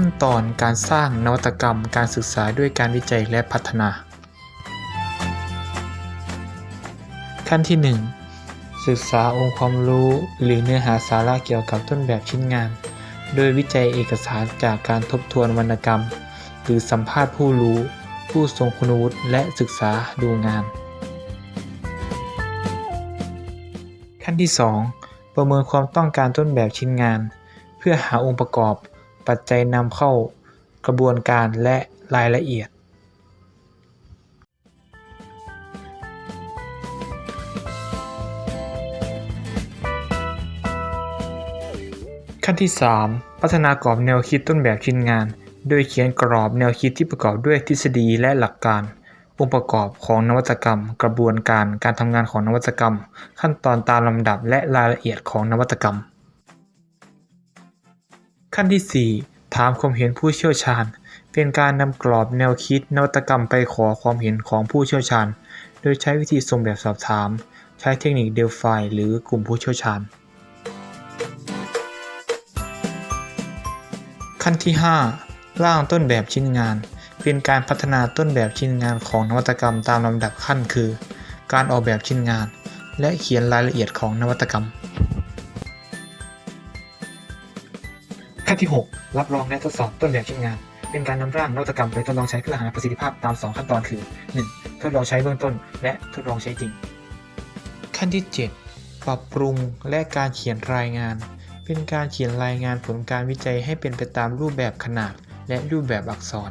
ขั้นตอนการสร้างนวัตกรรมการศึกษาด้วยการวิจัยและพัฒนา ขั้นที่ 1 ศึกษาองค์ความรู้หรือเนื้อหาสาระเกี่ยวกับต้นแบบชิ้นงาน โดยวิจัยเอกสารจากการทบทวนวรรณกรรม หรือสัมภาษณ์ผู้รู้ ผู้ทรงคุณวุฒิและศึกษาดูงาน ขั้นที่ 2 ประเมินความต้องการต้นแบบชิ้นงาน เพื่อหาองค์ประกอบ ปัจจัยนำเข้ากระบวนการและรายละเอียดขั้นที่ 3 พัฒนากรอบแนวคิดต้นแบบชิ้นงาน โดยเขียนกรอบแนวคิดที่ประกอบด้วยทฤษฎีและหลักการ องค์ประกอบของนวัตกรรม กระบวนการการทำงานของนวัตกรรม ขั้นตอนตามลำดับและรายละเอียดของนวัตกรรม ขั้นที่ 4 ถามความเห็นผู้เชี่ยวชาญ เป็นการนำกรอบแนวคิดนวัตกรรมไปขอความเห็นของผู้เชี่ยวชาญ โดยใช้วิธีส่งแบบสอบถาม ใช้เทคนิคเดลไฟหรือกลุ่มผู้เชี่ยวชาญ ขั้นที่ 5 ร่างต้นแบบชิ้นงาน เป็นการพัฒนาต้นแบบชิ้นงานของนวัตกรรมตามลำดับขั้นคือ การออกแบบชิ้นงาน และเขียนรายละเอียดของนวัตกรรม ที่ 6 รับรองและทดสอบต้นแบบชิ้นงาน เป็นการนำร่างนวัตกรรมไปทดลองใช้เพื่อหาประสิทธิภาพตาม 2 ขั้นตอนคือ 1. ทดลองใช้เบื้องต้น และทดลองใช้จริง ขั้นที่ 7 ปรับปรุงและการเขียนรายงาน เป็นการเขียนรายงานผลการวิจัยให้เป็นไปตามรูปแบบขนาด และรูปแบบอักษร